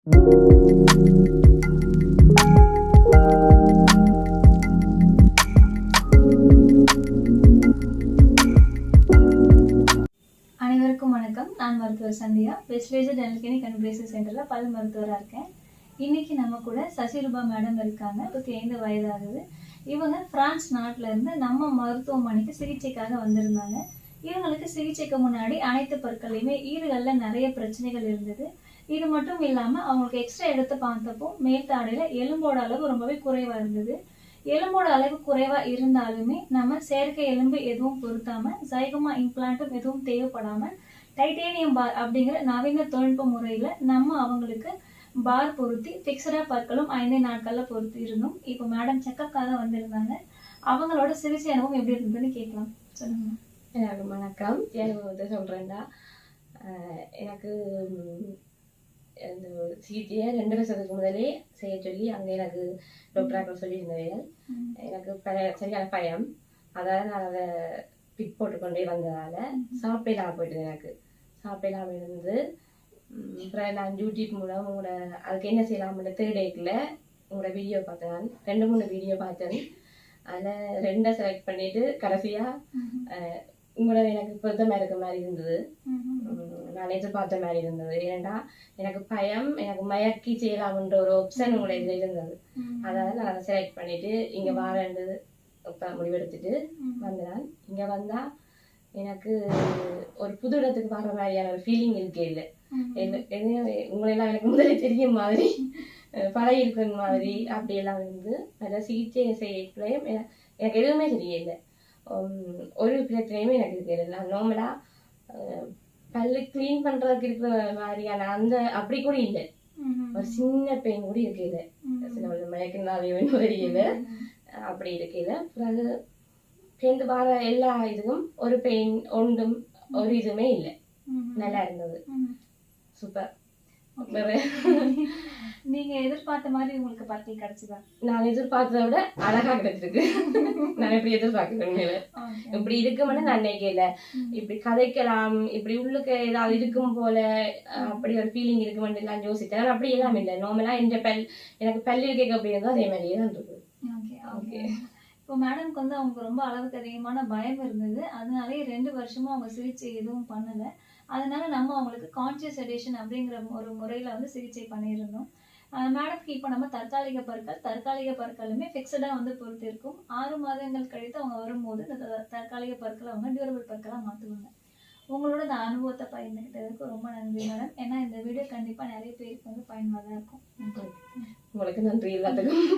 அனைவருக்கும் வணக்கம். நான் மருத்துவர் சந்தியா. வெஸ்ட்லேஜர் டென்டல் கிளினிக் அண்ட் பிரேசஸ் சென்டரில் பல் மருத்துவராக இருக்கேன். இன்னைக்கு நம்ம கூட சசிரூபா மேடம் இருக்காங்க. முப்பத்தி ஐந்து வயதாகுது. இவங்க பிரான்ஸ் நாட்டிலருந்து நம்ம மருத்துவமனைக்கு சிகிச்சைக்காக வந்திருந்தாங்க. இவங்களுக்கு சிகிச்சைக்கு முன்னாடி அனைத்து பற்களையுமே ஈறுகளில் நிறைய பிரச்சனைகள் இருந்தது. இது மட்டும் இல்லாமல் அவங்களுக்கு எக்ஸ்ட்ரா எடுத்து பார்த்தப்போ மேல்தாடையில் எலும்போட அளவு ரொம்பவே குறைவாக இருந்தது. எலும்போட அளவு குறைவா இருந்தாலுமே நம்ம செயற்கை எலும்பு எதுவும் பொருத்தாம சைகமா இம்ப்ளான்ட்டும் எதுவும் தேவைப்படாம டைட்டேனியம் பார் அப்படிங்கிற நவீன தொழில்நுட்ப முறையில நம்ம அவங்களுக்கு பார் பொருத்தி ஃபிக்ஸடா பற்களும் ஐந்தே நாட்கள்ல பொருத்தி இருந்தோம் இப்போ மேடம் செக்கப்காக வந்திருந்தாங்க. அவங்களோட சிகிச்சை அனுபவம் எப்படி இருந்ததுன்னு கேட்கலாம். சொல்லுங்க. எல்லாருக்கும் வணக்கம். எனக்கு வந்து சொல்கிறேன்டா எனக்கு ம், இந்த சிகிச்சையை ரெண்டு வருஷத்துக்கு முதலே செய்ய சொல்லி அங்கே எனக்கு டாக்டராக்கள் சொல்லியிருந்தவர்கள் ம். எனக்கு சரியான பயம். அதாவது நான் அதை பிக் போட்டுக்கொண்டே வந்ததால் சாப்பிடலாம் போயிட்டு எனக்கு. சாப்பிடலாம் இருந்து ம், அப்புறம் நான் யூடியூப் மூலம் உங்களோட அதுக்கு என்ன செய்யலாம்னு தேர்டேக்கில் உங்களோட வீடியோ பார்த்தேன். நான். ரெண்டு மூணு வீடியோ பார்த்தேன். அதில் ரெண்டை செலக்ட் பண்ணிட்டு கடைசியாக உங்களோட எனக்கு பொருத்தமாக இருக்க மாதிரி இருந்தது. நான் எதிர்பார்த்த மாதிரி இருந்தது. ஏன்னா எனக்கு பயம் எனக்கு மயக்கி செய்யலாம்ன்ற ஒரு ஆப்ஷன் உங்களை இதில் இருந்தது. அதாவது நான் அதை செலக்ட் பண்ணிட்டு இங்கே வாரண்டு இப்போ முடிவெடுத்துட்டு. வந்தேன். இங்கே வந்தால் எனக்கு ஒரு புது இடத்துக்கு வர மாதிரியான ஒரு ஃபீலிங் இருக்கே இல்லை. ம். உங்களெல்லாம் எனக்கு முதல்ல தெரியும் மாதிரி அஹ் பழகி இருக்கிற மாதிரி அப்படியெல்லாம் இருந்து அதில் சிகிச்சை செய்யக்குள்ளேயும் என- எனக்கு எதுவுமே தெரியல. உம், ஒரு பிரச்சனையுமே எனக்கு தெரியல. நான் நார்மலாக பல்லு க்ளீன் பண்ணுறதுக்கு இருக்கிற மாதிரியான அந்த அப்படி கூட இல்லை. ஒரு சின்ன பெயின் கூட இருக்கையில. சில ஒரு மயக்கினாலே தெரியல அப்படி இருக்கையில. பிறகு சேர்ந்து வர எல்லா இதுவும் ஒரு பெயின் ஒன்றும் ஒரு இதுவுமே இல்லை. நல்லா இருந்தது. சூப்பர் நீங்க எதிர்பார்த்த மாதிரி உங்களுக்கு பற்கள் கிடைச்சதா? நான் எதிர்பார்த்ததை விட அழகா கிடைச்சிருக்கு. நான் இப்படி எதிர்பார்க்கிறேன் இப்படி இருக்கும்னு நான் நினைக்கல. இப்படி கதைக்கலாம் இப்படி உள்ளுக்கு ஏதாவது இருக்கும் போல அப்படி ஒரு ஃபீலிங் இருக்குமென்னு எல்லாம் யோசித்தேன். அப்படி எல்லாம் இல்லை. நார்மலா இந்த பல் எனக்கு பல்லு கேட்க அப்படி இருந்தோ அதே மாதிரியே தான் இருக்கு ஓகே. ஓகே இப்போ மேடம்க்கு வந்து அவங்க ரொம்ப அளவுக்கு அதிகமான பயம் இருந்தது. அதனாலே ரெண்டு வருஷமும் அவங்க சிகிச்சை எதுவும் பண்ணல. அதனால நம்ம அவங்களுக்கு கான்சியஸ் எடிஷன் அப்படிங்கிற ஒரு முறையில வந்து சிகிச்சை பண்ணியிருந்தோம். மேடம்க்கு இப்போ நம்ம தற்காலிக பற்கள் தற்காலிக பற்களுமே ஃபிக்ஸடாக வந்து பொறுத்து இருக்கும். ஆறு மாதங்கள் கழித்து அவங்க வரும்போது இந்த தற்காலிக பற்களை அவங்க டியூரபிள் பற்களாக மாற்றுவாங்க உங்களோட இந்த அனுபவத்தை பயந்துக்கிட்டதுக்கு ரொம்ப நன்றி மேடம் ஏன்னா இந்த வீடியோ கண்டிப்பாக நிறைய பேருக்கு வந்து பயனுள்ளதாக இருக்கும். உங்களுக்கு நன்றி எல்லாத்துக்கும்.